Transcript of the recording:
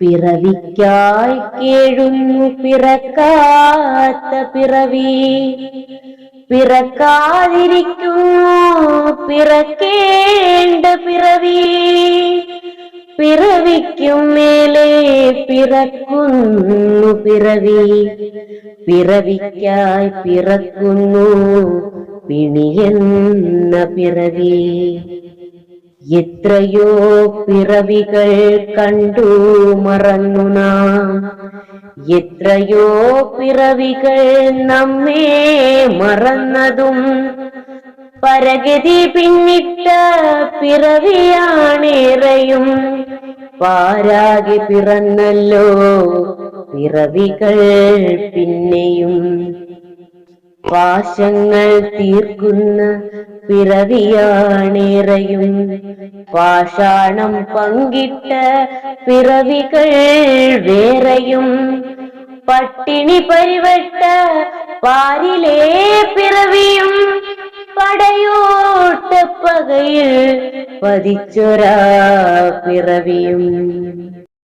പിറവിക്കായി കേഴുന്നു പിറക്കാത്ത പിറവി. പിറക്കാതിരിക്കുന്നു പിറക്കേണ്ട പിറവി. പിറവിക്കും മേലെ പിറക്കുന്നു പിറവി. പിറവിക്കായി പിറക്കുന്നു പിണിയെന്ന പിറവി. എത്രയോ പിറവികൾ കണ്ടു മറന്നു നാം. എത്രയോ പിറവികൾ നമ്മെ മറന്നതും പരഗതി പിന്നിട്ട പിറവിയാണേറെയും. പാരാകി പിറന്നല്ലോ പിറവികൾ പിന്നെയും. പാശങ്ങൾ തീർക്കുന്ന பிறவியானிறையும். பாஷாணம் பங்கிட்ட பிறவிகள் வேறையும். பட்டினி பறிவட்ட பாரிலே பிறவியும். படையோட்ட பகையில் பதிச்சொரா பிறவியும்.